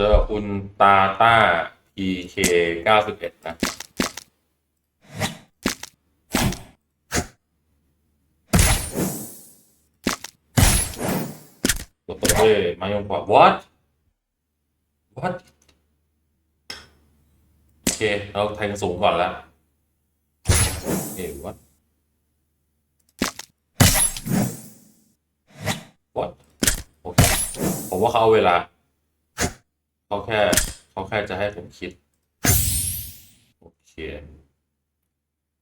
จอคุณตาต้า PK เก้าสิบเอ็ดนะ ตัวเอ้มายงกว่า what what โอเค เราแทงสูงก่อนแล้วเอ้ย what what โอเค ผมว่าเขาเอาเวลา เขาแค่เขาแค่จะให้ผมคิด โอเค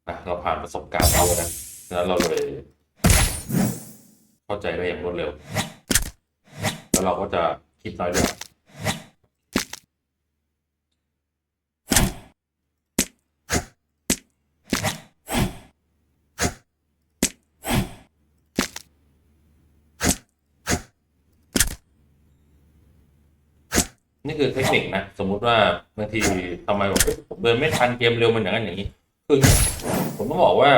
นะเราผ่านประสบการณ์มาแล้วนะแล้วเราเลย เข้าใจได้อย่างรวดเร็ว แล้วเราก็จะคิดน้อยลง นี่คือเทคนิคนะ สมมุติว่าบางทีทำไมบอกเฮ้ยผมเดินไม่ทันเกมเร็วมันอย่างนั้นอย่างนี้ คือผมต้องบอกว่า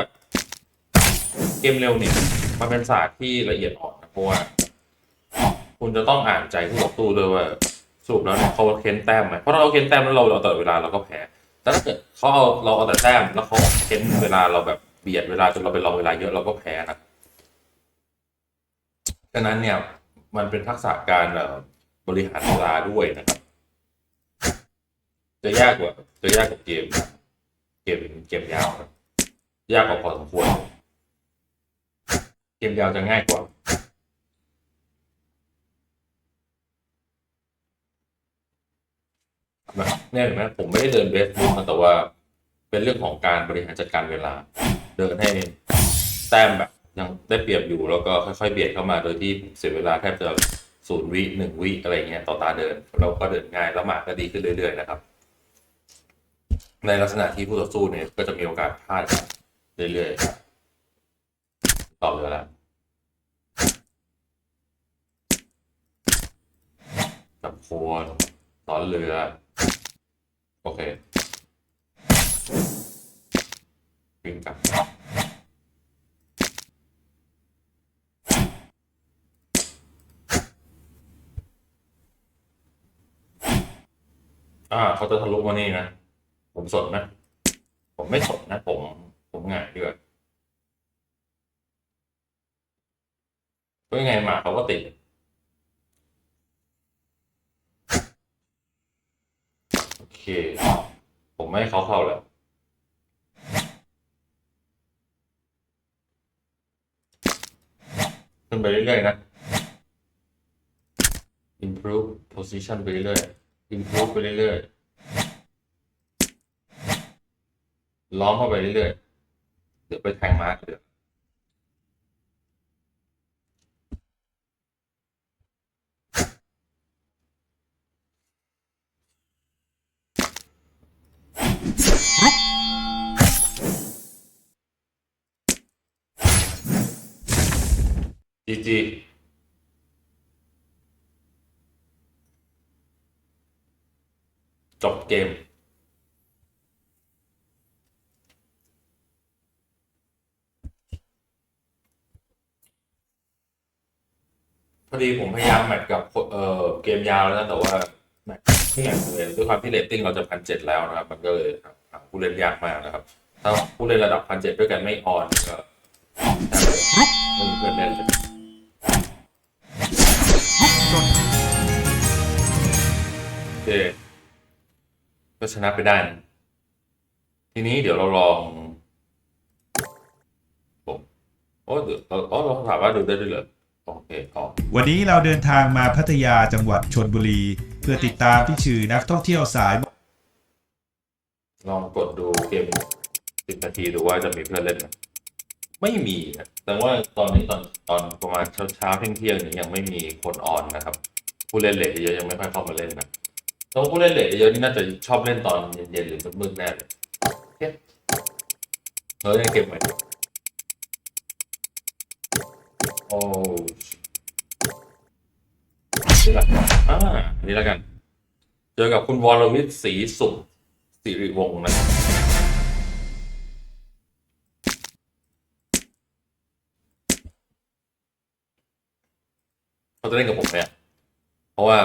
เกมเร็วเนี่ยมันเป็นศาสตร์ที่ละเอียดอ่อนนะเพราะว่า คุณจะต้องอ่านใจคู่ต่อสู้ด้วยว่าสรุปแล้วเนี่ยเขาเค้นแต้มไหมเพราะถ้าเราเค้นแต้มแล้วเราเราต่อเวลาเราก็แพ้ แต่ถ้าเกิดเขาเอาเราเอาแต่แต้มแล้วเขาเค้นเวลาเราแบบเบียดเวลาจนเราไปรอเวลาเยอะเราก็แพ้นะฉะนั้นเนี่ยมันเป็นทักษะการบริหารเวลาด้วยนะครับ จะยากกว่าจะยากกว่าเกม เกมเกมยาวยากกว่าพอสมควรเกมยาวจะง่ายกว่าเนี่ยเห็นไหมผมไม่ได้เดินเบสบุ๊กแต่ว่าเป็นเรื่องของการบริหารจัดการเวลา เดินให้แต้มแบบยังได้เปรียบอยู่แล้วก็ค่อยๆเบียดเข้ามาโดยที่เสียเวลาแทบจะศูนย์วิหนึ่งวิอะไรเงี้ยต่อตาเดิน เราก็เดินง่ายแล้วหมากก็ดีขึ้นเรื่อยๆนะครับ ในลักษณะที่ผู้ต่อสู้เนี่ยก็จะมีโอกาสพลาดเรื่อยๆครับตอบเลยแล้วจับโคนสอนเรือ โอเควิ่งกลับอ่าเขาจะทะลุมานี่นะ ผมสดนะ ผมไม่สดนะ ผมผมหงายด้วยก็ยังไงหมาเขาก็ติดโอเค ผมไม่ให้เขาเข้าแล้วขึ้นไปเรื่อยๆนะ improve position ไปเรื่อยๆ improve ไปเรื่อยๆ ล้อมเข้าไปเรื่อยๆ เดี๋ยวไปแทงมาร์กเดี๋ยวจีจีจบเกม พอดีผมพยายามแมทกับเอ่อเกมยาวแล้วนะแต่ว่าแมทที่อย่างเลยด้วยความที่เรตติ้งเราจะพันเจ็ดแล้วนะครับ มันก็เลยหาผู้เล่นยากมากนะครับ ถ้าผู้เล่นระดับพันเจ็ดด้วยกันไม่ออนก็ไม่มีเพื่อนเล่นเลยโอเคก็ชนะไปได้นะทีนี้เดี๋ยวเราลองผมโอ้เดี๋ยวเราอ๋อเราถามว่าดูได้ด้วยเหรอ โอเคอ๋อวันนี้เราเดินทางมาพัทยาจังหวัดชนบุรี เพื่อติดตามพี่ชื่อนักท่องเที่ยวสายลองกดดูเกมสิบนาทีดูว่าจะมีเพื่อนเล่นไหมไม่มีนะแต่ว่าตอนนี้ตอนตอนประมาณเช้าเช้าเที่ยงเที่ยงๆเนี่ยยังไม่มีคนออนนะครับ ผู้เล่นเลทเยอะยังไม่ค่อยเข้ามาเล่นนะแตัวาผู้เล่นเลทเยอะนี่น่าจะชอบเล่นตอนเย็นๆหรือมืดๆแน่เลยโอเคเฮ้ยยังเก็บใหม่ โอ้นี่ละอ่านี้แล้วกัน เจอกับคุณวรวิทย์ศรีสุขสิริวงศ์นะครับเขาจะเล่นกับผมเนี่ยเพราะว่า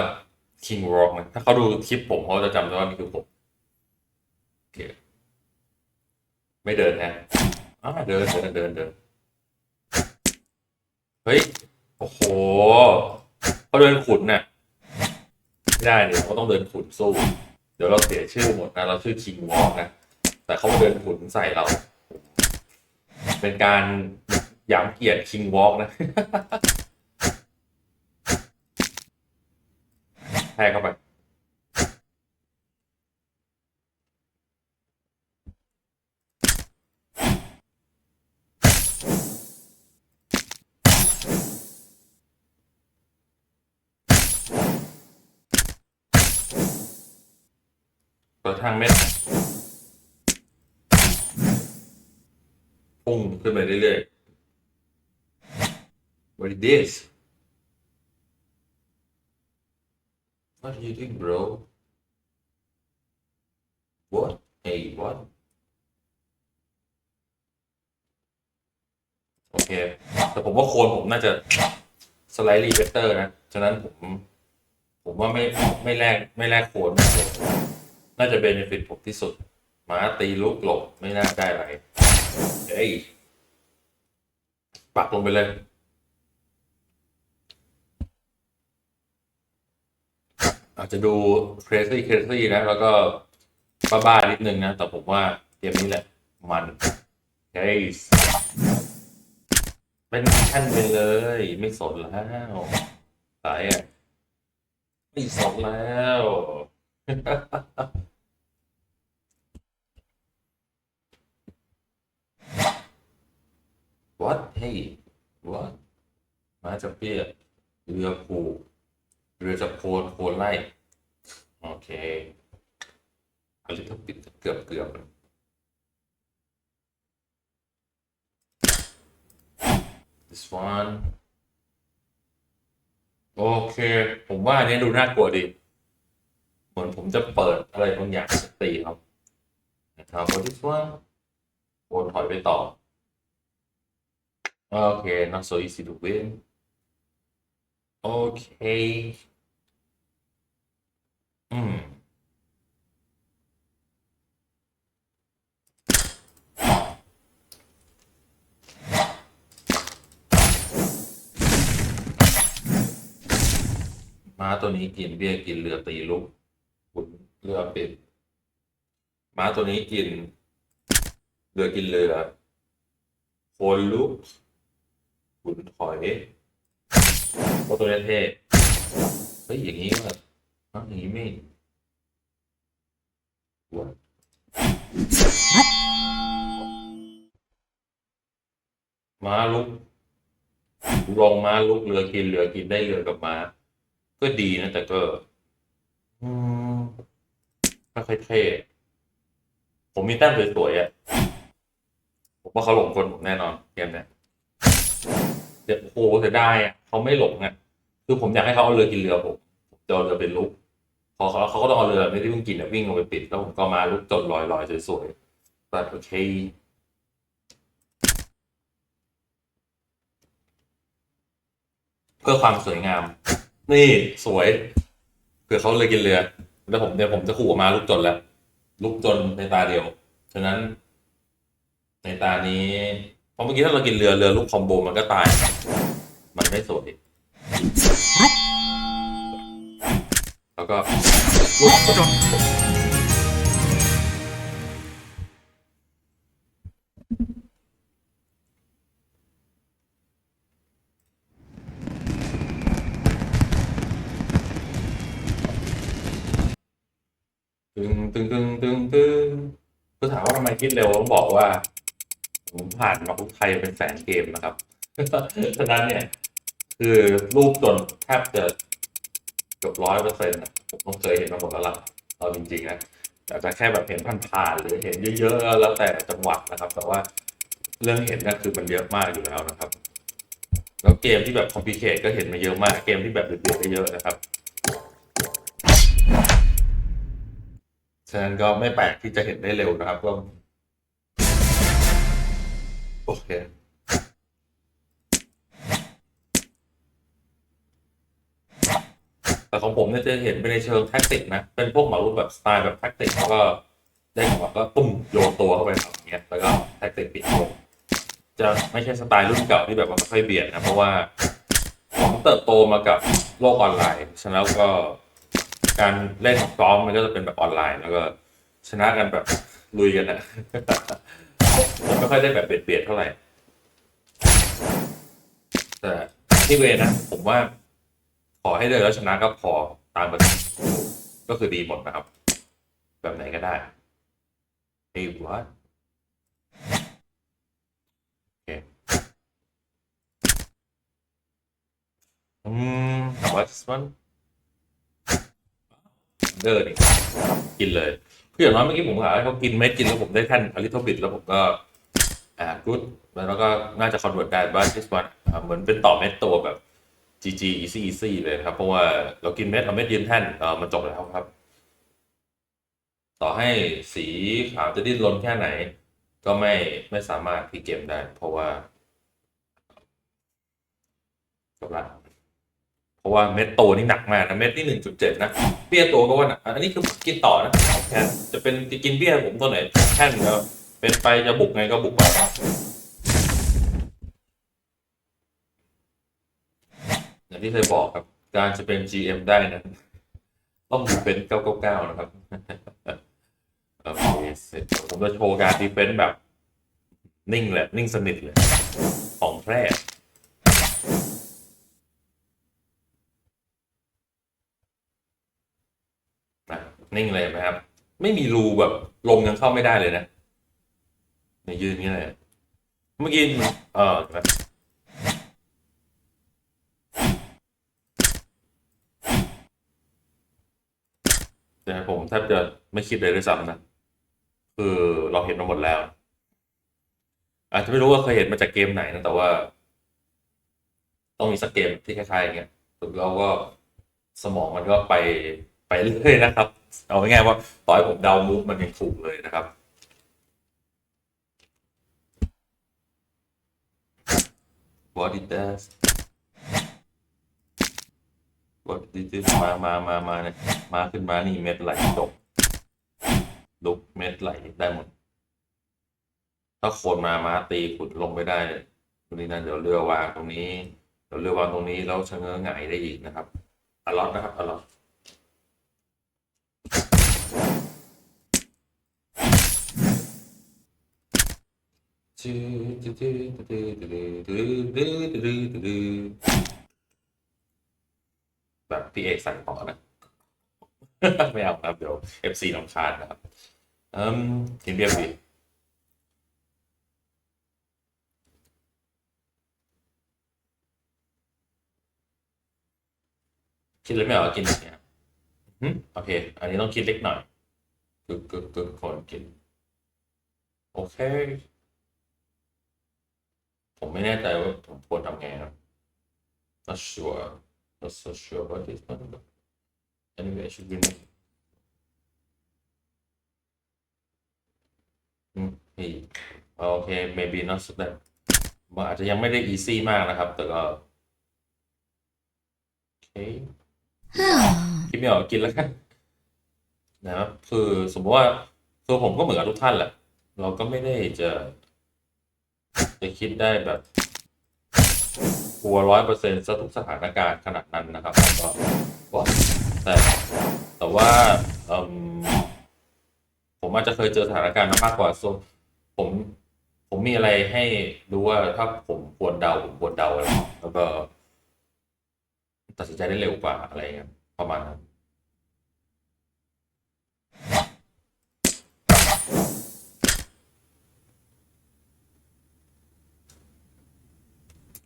King Rock นถ้าเขาดูคลิปผมเขาจะจำได้ว่านี่คือผมโอเคไม่เดินนะอ่าเดินเดินเดินเดิน เฮ้ย โอ้โหเขาเดินขุนน่ะไม่ได้เนี่ยเขาต้องเดินขุนสู้ เดี๋ยวเราเสียชื่อหมดนะ เราชื่อคิงวอล์กนะ แต่เขาเดินขุนใส่เรา เป็นการหยามเกียรติคิงวอกนะแพ้เข้าไป เปิดทางเม็ดพุ่งขึ้นไปเรื่อยๆ What is this What are you doing bro What Hey what โอเค แต่ผมว่าโคนผมน่าจะ slightly better นะ ฉะนั้นผม ผมว่าไม่ไม่แลกไม่แลกโคนไม่โค น่าจะเบนฟิตผมที่สุดหมาตีลูกหลบไม่น่าได้อะไรเฮ้ยปักลงไปเลยอาจจะดู crazy crazy นะ แล้วก็บ้าๆนิดนึงนะ แต่ผมว่าเกมนี้แหละ มันเฮ้ยเป็นแท่นไปเลย ไม่สนแล้ว สายอะ ไม่สนแล้ว what hey what มาจะเปียกเรือผูกเรือจะโคนโคนไล่โอเคอันนี้ต้องปิดเกือบเกือบ this one โอเค ผมว่าอันนี้ดูน่ากลัวดี เหมือนผมจะเปิดอะไรบางอย่างสตีครับนะครับ what this one โอนถอยไปต่อ โอเค not so easy to win โอเค อืมม้าตัวนี้กินเบี้ยกินเรือตีลุก เรือปิด ม้าตัวนี้กิน เรือกินเรือโคนลุกขุนถอยเพราะตัวนี้เท่เฮ้ยอย่างนี้ก็อ้าวอย่างนี้ไม่วม้าลุกลงม้าลุกเรือกินเรือกินได้เรือกับม้า ก็ดีนะแต่ก็ อืม ไม่ค่อยเท่ ผมมีแต้มสวยๆอะ ผมว่าเขาหลงคนผมแน่นอนเกมเนี้ยเดี๋ยวโอ้โหเสียดายอะเขาไม่หลงอะ คือผมอยากให้เขาเอาเรือกินเรือผมผมจะเอาเรือเป็นลุก พอเขาเขาก็ต้องเอาเรือไม่ที่เพิ่งกินอะวิ่งลงไปปิดแล้วผมก็มาลุกจนลอยๆสวยๆแต่โอเคเพื่อความสวยงาม นี่สวยเผื่อเขาเลยกินเรือ แล้วผมเดี๋ยวผมจะขู่มาลุกจนแล้วลุกจนในตาเดียว ฉะนั้น ในตานี้เพราะเมื่อกี้ถ้าเรากินเรือเรือลูกคอมโบมันก็ตาย มันไม่สวยแล้วก็ลุกจน ตึงตึงตึงตึงตึงคือถามว่าทำไมคิดเร็วต้องบอกว่า ผมผ่านมาทุกไทยเป็นแสนเกมนะครับฉะนั้นเนี่ย คือรูปจนแทบจะเกือบร้อยเปอร์เซ็นต์ผมต้องเคยเห็นมาหมดแล้วล่ะเอาจริงๆนะแต่จะแค่แบบเห็นผ่านๆหรือเห็นเยอะๆแล้วแต่จังหวัดนะครับ แต่ว่าเรื่องเห็นก็คือมันเยอะมากอยู่แล้วนะครับ แล้วเกมที่แบบคอมพิเคทก็เห็นมาเยอะมากเกมที่แบบเดือดๆก็เยอะนะครับ ฉะนั้นก็ไม่แปลกที่จะเห็นได้เร็วนะครับก็โอเคแต่ของผมเนี่ยจะเห็นเป็นในเชิงแท็กติกนะ เป็นพวกหมารูปแบบสไตล์แบบแท็กติกแล้วก็ได้จังหวก็ตุ้มโยนตัวเข้าไปแบบเนี้ยแล้วก็แท็กติกปิดวงจะไม่ใช่สไตล์รุ่นเก่าที่แบบว่าไม่ค่อยเบียดนะ เพราะว่าผมเติบโตมากับโลกออนไลน์ฉะนั้นก็ การเล่นซ้อมมันก็จะเป็นแบบออนไลน์แล้วก็ชนะกันแบบลุยกันนะมันไม่ค่อยได้แบบเบียดเบียดเท่าไหร่ แต่ที่เวนะผมว่า ขอให้เดินแล้วชนะก็พอตามกันก็คือดีหมดนะครับ แบบไหนก็ได้เฮ้ยวัดโอเคอืม what's one เดินอีกกินเลยคืออย่างน้อยเมื่อกี้ผมหาให้เขากินเม็ดกินแล้วผมได้แท่นอลิทบิดแล้วผมก็อ่ากูดแล้วก็น่าจะคอนเวิร์ตได้บ้าง this one อ่าเหมือนเป็นต่อเม็ดตัวแบบ GG easy easy เลยครับ เพราะว่าเรากินเม็ดเอาเม็ดยืนแท่นเออมันจบแล้วครับ ต่อให้สีขาวจะดิ้นรนแค่ไหน ก็ไม่ไม่สามารถพลิกเกมได้ เพราะว่าจบละเพ ราะว่าเม็ดโตนี่หนักมากนะเม็ดนี่หนึ่งจุดเจ็ดนะเบี้ยโตก็ว่าหนักอันนี้คือกินต่อนะแค่จะเป็นจะกินเบี้ยผมตัวไหนแท่นก็เป็นไปจะบุกไงก็บุกไปอย่างที่เคยบอกครับ การจะเป็น GM ได้นั้นต้องดีเฟนส์999นะครับโอเคเสร็จผมจะโชว์การดีเฟนส์แบบนิ่งเลยนิ่งสนิทเลยของแพร่ นิ่งเลยไหมครับ ไม่มีรูแบบลมยังเข้าไม่ได้เลยนะเนี่ยยืนอย่างนี้เลยเมื่อกี้เออเห็นไหมแต่ผมแทบจะไม่คิดเลยด้วยซ้ำนะ คือเราเห็นมาหมดแล้ว อาจจะไม่รู้ว่าเคยเห็นมาจากเกมไหนนะ แต่ว่า ต้องมีสักเกมที่คล้ายๆอย่างเงี้ยแล้วก็สมองมันก็ไปไปเรื่อยนะครับ เอาง่ายๆว่าต่อให้ผมเดามุกมันยังถูกเลยนะครับ What it does What it is มามามามาเนี่ยมาขึ้นมานี่เม็ดไหลจบลุกเม็ดไหลได้หมด ถ้าคนมามาตีขุดลงไปได้ตรงนี้นั่นเดี๋ยวเรือวางตรงนี้ เดี๋ยวเรือวางตรงนี้แล้วชะเง้อหงายได้อีกนะครับอลอตนะครับอลอต แบบพี่เอกสั่งต่อนะ ไม่เอาครับ เดี๋ยว FC ลำคาญนะครับอืมกินเบียร์ฟรีคิดเลยไม่ออกกินเงี้ยโอเค อันนี้ต้องคิดเล็กหน่อยกึกกึกกึกคนกิน โอเค ผมไม่แน่ใจว่าผมควรทำไงครับ not sure not so sure about this one but anyway I should win อืมพี่โอเค maybe not so that มันอาจจะยังไม่ได้ easy มากนะครับ แต่ก็โอเคคิดไม่ออกกินแล้วกันนะครับคือสมมติว่าคือผมก็เหมือนกับทุกท่านแหละ เราก็ไม่ได้จะ จะคิดได้แบบกลัวร้อยเปอร์เซ็นต์ซะทุกสถานการณ์ขนาดนั้นนะครับก็แต่แต่ว่าอมผมอาจจะเคยเจอสถานการณ์มากกว่าส่วนผมผมมีอะไรให้รู้ว่าถ้าผมควรเดาผมควรเดาอะไรแล้วก็ตัดสินใจได้เร็วกว่าอะไรเงี้ยประมาณนั้น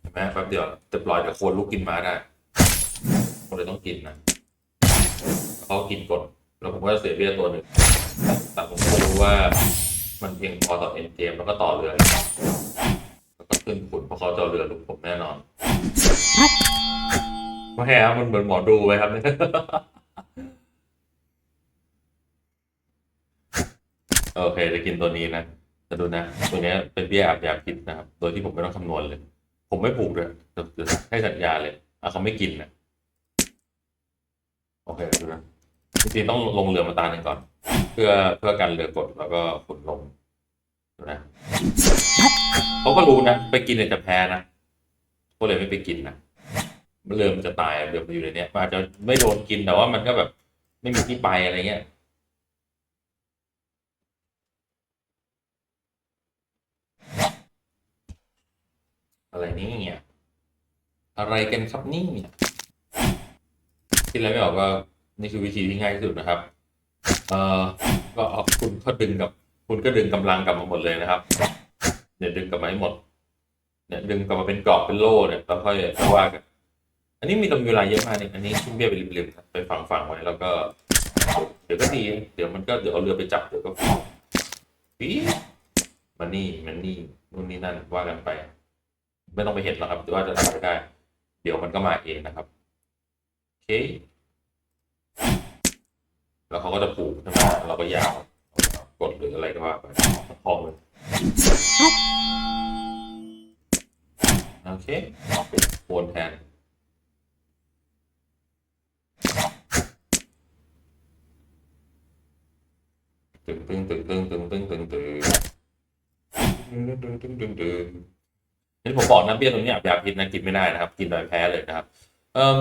เห็น ไหมแป๊บเดียวเรียบร้อยเดี๋ยวคนลุกกินมาได้คนเลยต้องกินนะเขากินกดแล้วผมก็จะเสียเบี้ยตัวหนึ่งแต่ผมก็รู้ว่ามันเพียงพอต่อเอ็นเกมแล้วก็ต่อเรือแล้วก็ขึ้นขุนเพราะเขาจะเอาเรือลุกผมแน่นอนไม่ครับมันเหมือนหมอดูไหมครับเนี่ยโอเคจะกินตัวนี้นะจะดูนะ ตัวนี้เป็นเบี้ยอาบยาพิษนะครับ โดยที่ผมไม่ต้องคำนวณเลย ผมไม่ผูกเลยให้สัญญาเลยอะเขาไม่กินนะโอเคดูนะจริงๆต้องลงเรือมาตาหนึ่งก่อน เพื่อเพื่อการเรือกดแล้วก็ขุนลงดูนะเขาก็รู้นะไปกินเนี่ยจะแพ้นะก็เลยไม่ไปกินนะเรือมันจะตายเรือมันอยู่ในเนี้ยอาจจะไม่โดนกินแต่ว่ามันก็แบบไม่มีที่ไปอะไรเงี้ย อะไรนี่เนี่ยอะไรกันครับนี่เนี่ยคิดอะไรไม่ออกก็นี่คือวิธีที่ง่ายที่สุดนะครับ เอ่อก็เอาคุณก็ดึงกับ คุณก็ดึงกำลังกลับมาหมดเลยนะครับเนี่ยดึงกลับมาให้หมด เนี่ยดึงกลับมาเป็นกรอบเป็นโล่เนี่ยแล้วค่อยว่ากันอันนี้มีตำเวลาเยอะมากเนี่ยอันนี้ขึ้นเบี้ยไปริมๆไปฝังฝังๆไว้แล้วก็ เดี๋ยวก็ดี เดี๋ยวมันก็เดี๋ยวเอาเรือไปจับเดี๋ยวก็ปีมันนี่มันนี่นู่นนี่นั่นว่ากันไป ไม่ต้องไปเห็นหรอกครับว่าจะทำไได้ เดี๋ยวมันก็มาเองนะครับโอเค แล้วเขาก็จะผูกใช่ไหมเราก็ยาวกดหรืออะไรก็ว่าไปพองเลยโอเคเอาเป็นโคนแทนตึงตึงตึงตึงตึงตึงตึงตึงตึงตึงตึงตึงตึง นี่ผมบอกนะเบี้ยตรงนี้อย่าพิษนะกินไม่ได้นะครับ กินโดยแพ้เลยนะครับเอ่ม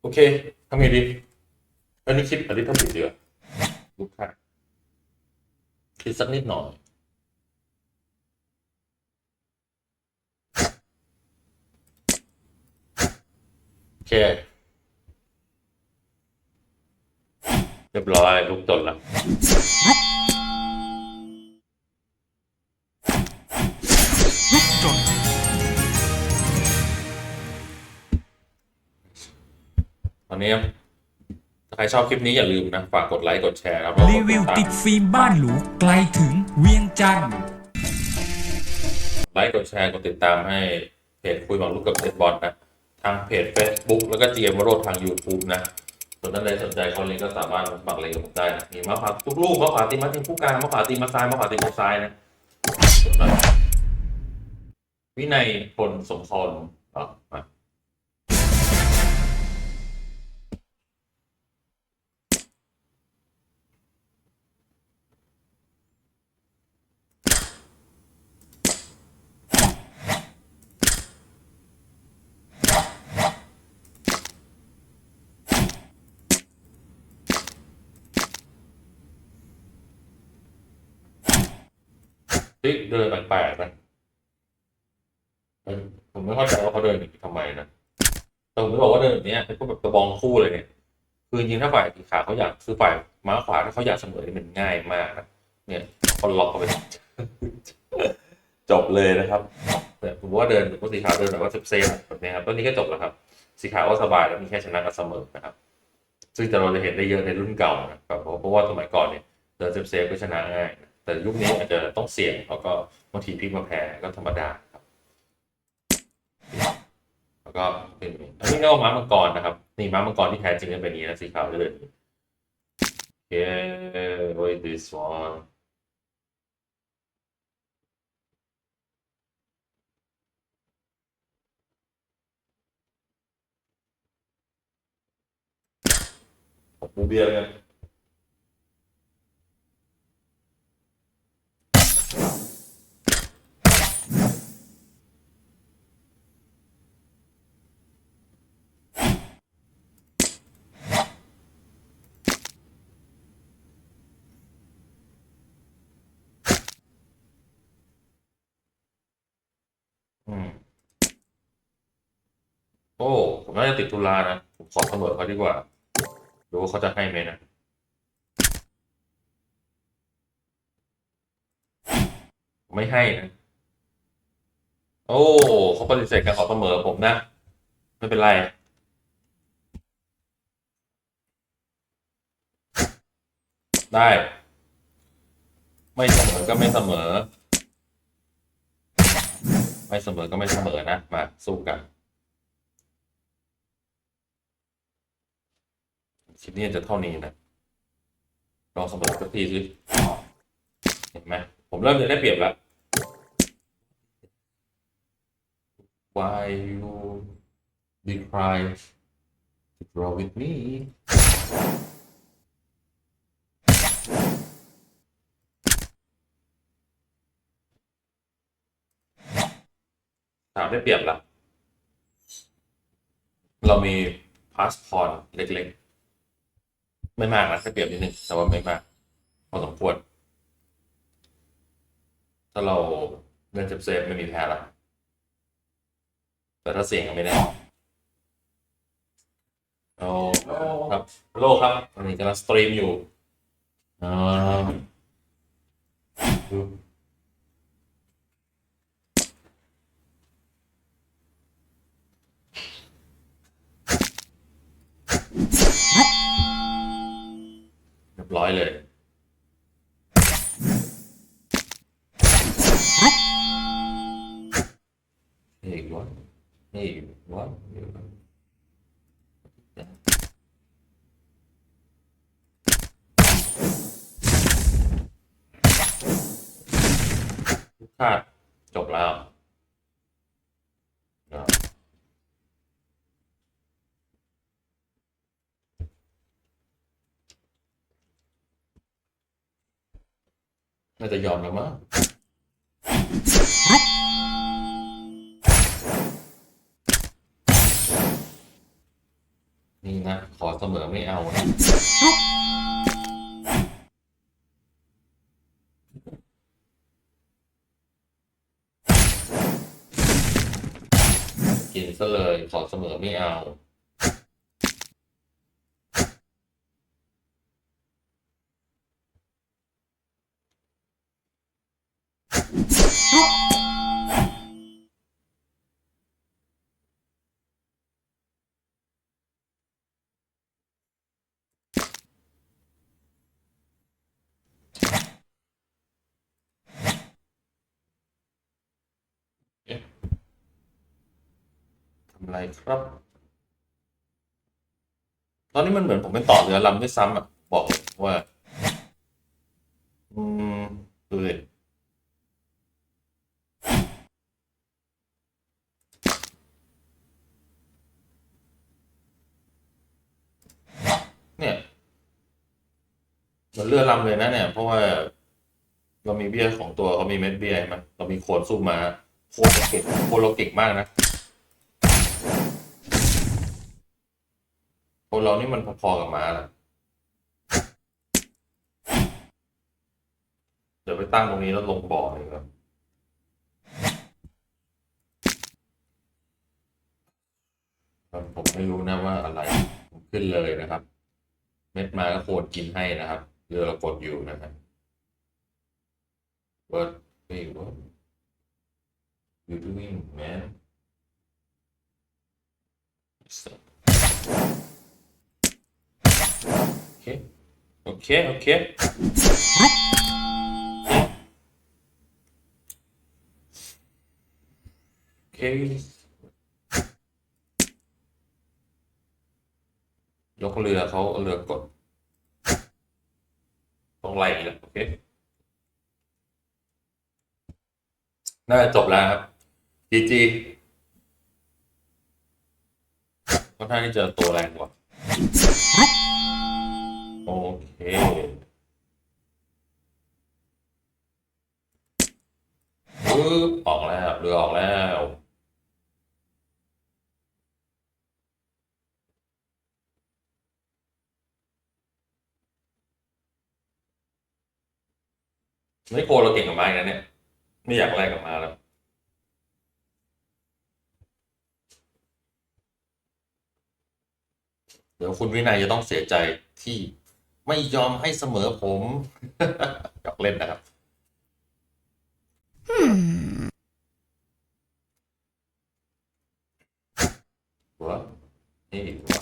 โอเคทำไงดีอันนี้คิดอันนี้ต้องผิดเดือลูกค้าคิดสักนิดหน่อยโอเคเรียบร้อยลูกตนแล้ว ตอนนี้ถ้าใครชอบคลิปนี้อย่าลืมนะ ฝากกดไลค์ กดแชร์ครับรีวิวติดฟิล์มบ้านหรูไกลถึงเวียงจันทร์ไลค์ กดแชร์ กดติดตามให้เพจคุยหมากรุกกับเซตบอลนะ ทางเพจ Facebook แล้วก็เจียมวโรดทาง YouTube นะส่วนท่านใดสนใจคอนเล่นก็สามารถสมัครเล่นกับผมได้นะมีมะขามทุกลูกมะขามตีมาตีผู้กลางมะขามตีมาซ้ายมะขามตีมาซ้ายนะวินัยพลสมพรอะ ฮ้ยเดินแปลกๆนะเออผมไม่เข้าใจว่าเขาเดินอย่างนี้ทำไมนะแต่ผมไม่บอกว่าเดินแบบเนี้ยเป็นพวกแบบกระบองคู่เลยเนี่ยคือจริงๆถ้าฝ่ายสีขาวเขาอยากคือฝ่ายม้าขวาถ้าเขาอยากเสมอนี่มันง่ายมากนะเนี่ยเขาล็อกเข้าไปจบเลยนะครับแต่ผมว่าเดินผมว่าสีขาวเดินแบบว่าเซฟๆแบบนี้ครับตอนนี้ก็จบแล้วครับ สีขาวก็สบายแล้วมีแค่ชนะกับเสมอนะครับ ซึ่งแต่เราจะเห็นได้เยอะในรุ่นเก่านะครับเพราะเพราะว่าสมัยก่อนเนี่ยเดินเซฟๆก็ชนะง่ายนะ แต่ยุคนี้อาจจะต้องเสี่ยงแล้วก็บางทีพลิกมาแพ้ก็ธรรมดาครับ แล้วก็เป็นอันนี้กว่าม้ามังกรนะครับ นี่ม้ามังกรที่แท้จริงก็เป็นอย่างนี้นะสีขาวจะเดินอย่โอเค wait this one ปูเบียร์กัน อืม โอ้ ผมน่าจะติดธุระนะ ผมขอเสมอเขาดีกว่า ดูว่าเขาจะให้ไหมนะ ไม่ให้นะโอ้เขาปฏิเสธการขอเสมอผมนะ ไม่เป็นไร ได้ ไม่เสมอก็ไม่เสมอ ไม่เสมอก็ไม่เสมอนะ มาสู้กันคลิปนี้จะเท่านี้นะลองสำรวจสักทีสิเห็นไหมผมเริ่มจะได้เปรียบแล้ว Why you decline to roll with me ถามได้เปรียบละเรามีพาสปอร์ตเล็กๆ ไม่มากนะได้เปรียบนิดนึงแต่ว่าไม่มาก พอสมควร ถ้าเราเล่นเซฟไม่มีแพ้ละ แต่ถ้าเสียงก็ไม่แน่โอ้ครับโลครับตอนนี้กำลังสตรีมอยู่อ่า น่าจะยอมแล้วมั้งนี่นะ ขอเสมอไม่เอานะกินซะเลย ขอเสมอไม่เอา ทำไรครับ ตอนนี้มันเหมือนผมเป็นต่อเรือลำด้วยซ้ำอะ บอกว่า อืม ดูดิเนี่ยเหมือนเรือลำเลยนะเนี่ย เพราะว่าเรามีเบี้ยของตัวเขามีเม็ดเบี้ยมันเรามีโคนสู้มาโคนเราเก่งโคนเราเก่งมากนะ คนเรานี่มันพอๆกับม้าแหละเดี๋ยวไปตั้งตรงนี้แล้วลงบ่อเลยครับผมไม่รู้นะว่าอะไรผมขึ้นเลยนะครับ เม็ดมาก็โคนกินให้นะครับเรือเรากดอยู่นะครับ What hey what you doing man Stop. Okay. Okay, okay. Okay. ยกเรือเขาเรือกดต้องไล่อีกแล้วโอเคน่าจะจบแล้วครับ GG ค่อนข้างที่จะตัวแรงกว่า ปึ๊บออกแล้วเรือออกแล้ว ไม่โกลัวเราเก่งกับไม้นะเนี่ย ไม่อยากแลกกับมาแล้วเดี๋ยวคุณวินัยจะต้องเสียใจที่ ไม่ยอมให้เสมอผมหยอกเล่นนะครับ หัวนี่หัว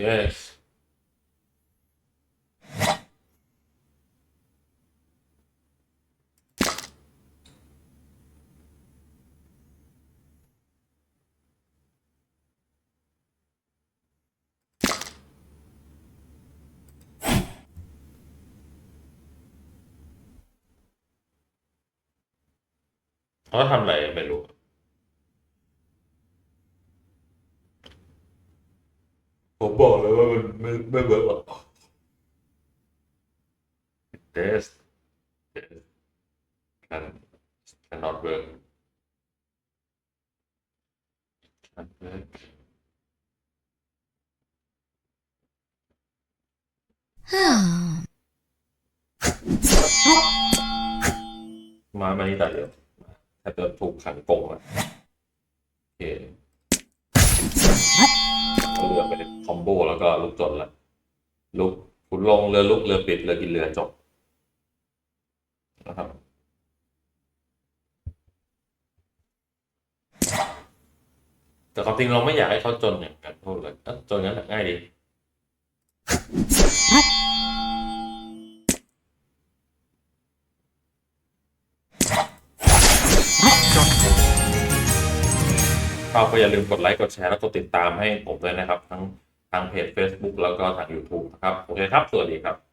Yes. เขาทำอะไรไม่รู้ ผมบอกเลยว่ามันไม่ไม่เวิร์กหรอก this this can cannot work can work มามานี่แต่เดียว ถ้าเกิดถูกขังกรงอะโอเคเรือไปคอมโบแล้วก็ลุกจนละลุกขุนลงเรือลุกเรือปิดเรือกินเรือจบนะครับแต่ความจริงเราไม่อยากให้เขาจนอย่างกันโทษเลยจนงั้นง่ายดี ก็อย่าลืมกดไลค์กดแชร์และกดติดตามให้ผมด้วยนะครับ ทั้งทางเพจ Facebook แล้วก็ทาง YouTube นะครับ โอเคครับ สวัสดีครับ